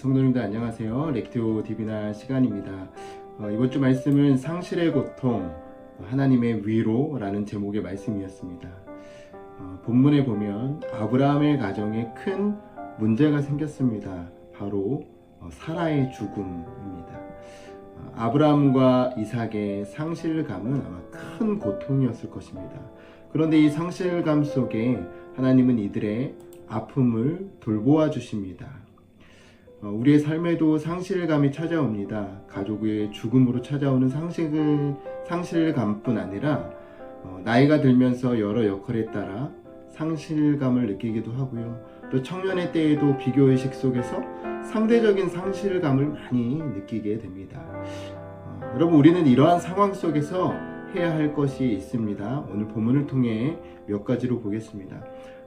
성도님들 안녕하세요. 렉티오 디비나 시간입니다. 어, 이번 주 말씀은 상실의 고통, 하나님의 위로라는 제목의 말씀이었습니다. 어, 본문에 보면 아브라함의 가정에 큰 문제가 생겼습니다. 바로 어, 사라의 죽음입니다. 어, 아브라함과 이삭의 상실감은 아마 큰 고통이었을 것입니다. 그런데 이 상실감 속에 하나님은 이들의 아픔을 돌보아 주십니다. 어, 우리의 삶에도 상실감이 찾아옵니다. 가족의 죽음으로 찾아오는 상실, 상실감뿐 아니라 어, 나이가 들면서 여러 역할에 따라 상실감을 느끼기도 하고요. 또 청년의 때에도 비교의식 속에서 상대적인 상실감을 많이 느끼게 됩니다. 어, 여러분, 우리는 이러한 상황 속에서 해야 할 것이 있습니다. 오늘 본문을 통해 몇 가지로 보겠습니다.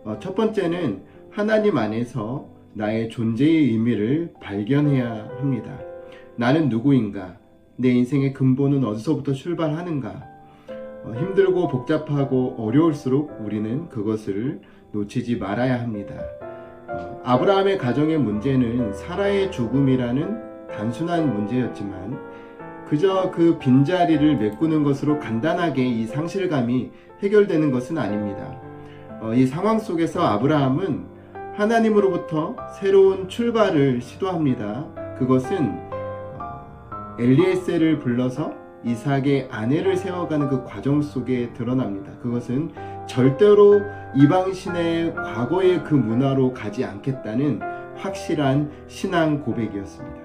어, 첫 번째는 하나님 안에서 나의 존재의 의미를 발견해야 합니다. 나는 누구인가? 내 인생의 근본은 어디서부터 출발하는가? 어, 힘들고 복잡하고 어려울수록 우리는 그것을 놓치지 말아야 합니다. 어, 아브라함의 가정의 문제는 사라의 죽음이라는 단순한 문제였지만 그저 그 빈자리를 메꾸는 것으로 간단하게 이 상실감이 해결되는 것은 아닙니다. 어, 이 상황 속에서 아브라함은 하나님으로부터 새로운 출발을 시도합니다. 그것은 어, 엘리에셀을 불러서 이삭의 아내를 세워가는 그 과정 속에 드러납니다. 그것은 절대로 이방신의 과거의 그 문화로 가지 않겠다는 확실한 신앙 고백이었습니다.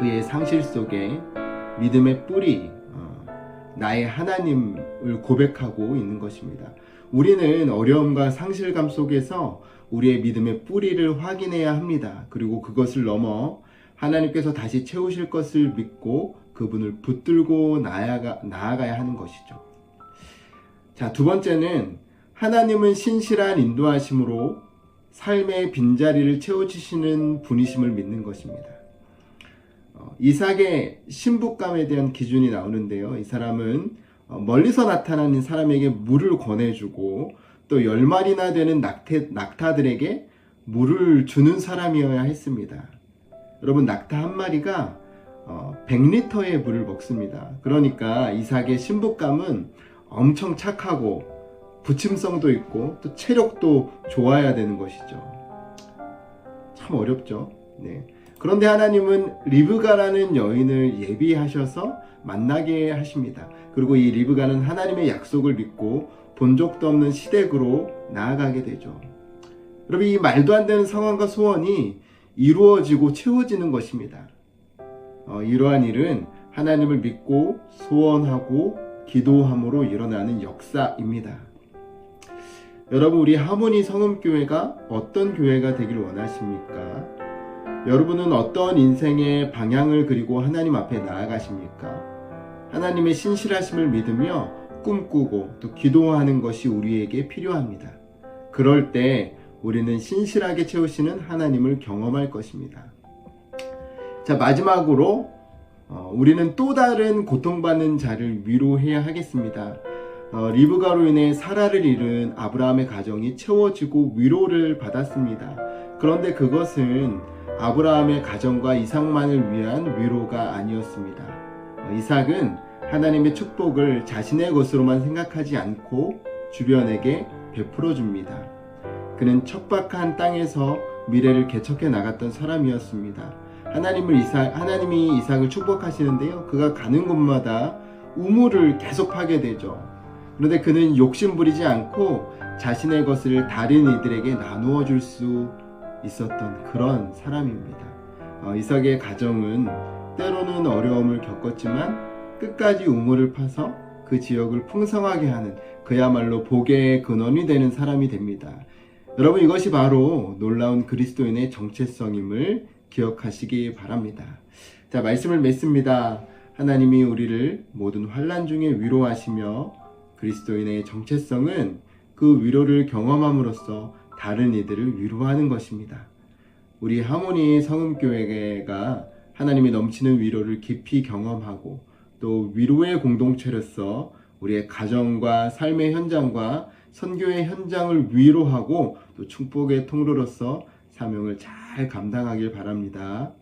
그의 상실 속에 믿음의 뿌리, 어, 나의 하나님을 고백하고 있는 것입니다. 우리는 어려움과 상실감 속에서 우리의 믿음의 뿌리를 확인해야 합니다. 그리고 그것을 넘어 하나님께서 다시 채우실 것을 믿고 그분을 붙들고 나아가, 나아가야 하는 것이죠. 자, 두 번째는 하나님은 신실한 인도하심으로 삶의 빈자리를 채워주시는 분이심을 믿는 것입니다. 어, 이삭의 신부감에 대한 기준이 나오는데요. 이 사람은 어, 멀리서 나타나는 사람에게 물을 권해주고 또열 마리나 되는 낙태, 낙타들에게 물을 주는 사람이어야 했습니다. 여러분 낙타 한 마리가 어, 100리터의 물을 먹습니다. 그러니까 이삭의 신부감은 엄청 착하고 부침성도 있고 또 체력도 좋아야 되는 것이죠. 참 어렵죠. 네. 그런데 하나님은 리브가라는 여인을 예비하셔서 만나게 하십니다. 그리고 이 리브가는 하나님의 약속을 믿고 본 적도 없는 시댁으로 나아가게 되죠. 여러분 이 말도 안 되는 상황과 소원이 이루어지고 채워지는 것입니다. 어, 이러한 일은 하나님을 믿고 소원하고 기도함으로 일어나는 역사입니다. 여러분 우리 하모니 성음교회가 어떤 교회가 되길 원하십니까? 여러분은 어떤 인생의 방향을 그리고 하나님 앞에 나아가십니까? 하나님의 신실하심을 믿으며 꿈꾸고 또 기도하는 것이 우리에게 필요합니다. 그럴 때 우리는 신실하게 채우시는 하나님을 경험할 것입니다. 자, 마지막으로 어, 우리는 또 다른 고통받는 자를 위로해야 하겠습니다. 어, 리브가로 인해 사라를 잃은 아브라함의 가정이 채워지고 위로를 받았습니다. 그런데 그것은 아브라함의 가정과 이삭만을 위한 위로가 아니었습니다. 어, 이삭은 하나님의 축복을 자신의 것으로만 생각하지 않고 주변에게 베풀어 줍니다. 그는 척박한 땅에서 미래를 개척해 나갔던 사람이었습니다. 하나님을 이삭, 하나님이 이삭을 축복하시는데요. 그가 가는 곳마다 우물을 계속 파게 되죠. 그런데 그는 욕심 부리지 않고 자신의 것을 다른 이들에게 나누어 줄 수 있었던 그런 사람입니다. 어, 이삭의 가정은 때로는 어려움을 겪었지만 끝까지 우물을 파서 그 지역을 풍성하게 하는 그야말로 복의 근원이 되는 사람이 됩니다. 여러분 이것이 바로 놀라운 그리스도인의 정체성임을 기억하시기 바랍니다. 자 말씀을 맺습니다. 하나님이 우리를 모든 환란 중에 위로하시며 그리스도인의 정체성은 그 위로를 경험함으로써 다른 이들을 위로하는 것입니다. 우리 하모니 성음교회가 하나님이 넘치는 위로를 깊이 경험하고 또 위로의 공동체로서 우리의 가정과 삶의 현장과 선교의 현장을 위로하고 또 축복의 통로로서 사명을 잘 감당하길 바랍니다.